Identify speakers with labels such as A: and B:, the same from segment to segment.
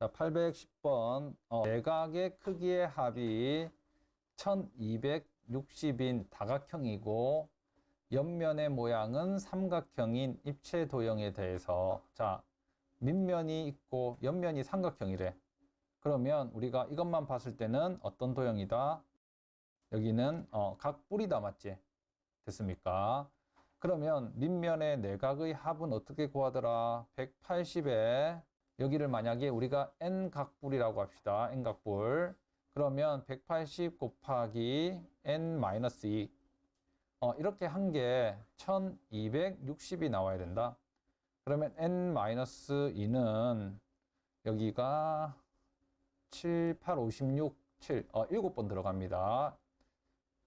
A: 자, 810번 어, 내각의 크기의 합이 1260인 다각형이고 옆면의 모양은 삼각형인 입체 도형에 대해서 자 밑면이 있고 옆면이 삼각형이래. 그러면 우리가 이것만 봤을 때는 어떤 도형이다? 여기는 어, 각 뿔이다 맞지? 됐습니까? 그러면 밑면의 내각의 합은 어떻게 구하더라? 180에 여기를 만약에 우리가 n 각뿔이라고 합시다. n 각뿔. 그러면 180 곱하기 n-2 어, 이렇게 한 게 1260이 나와야 된다. 그러면 n-2는 여기가 7, 8, 56, 7, 어, 7번 들어갑니다.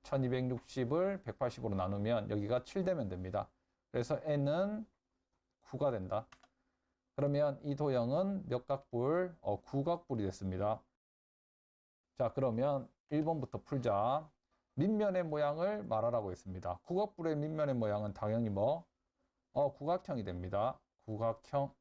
A: 1260을 180으로 나누면 여기가 7 되면 됩니다. 그래서 n은 9가 된다. 그러면 이 도형은 몇 각불? 어, 9각불이 됐습니다. 자, 그러면 1번부터 풀자. 밑면의 모양을 말하라고 했습니다. 구각불의 밑면의 모양은 당연히 뭐? 어, 구각형이 됩니다. 구각형.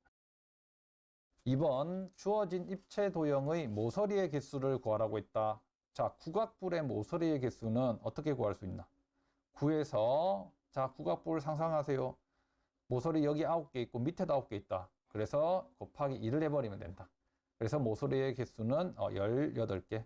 A: 2번 주어진 입체 도형의 모서리의 개수를 구하라고 했다. 자, 구각불의 모서리의 개수는 어떻게 구할 수 있나? 9에서 자, 구각불 상상하세요. 모서리 여기 9개 있고 밑에도 9개 있다. 그래서 곱하기 2를 해버리면 된다. 그래서 모서리의 개수는 어, 18개.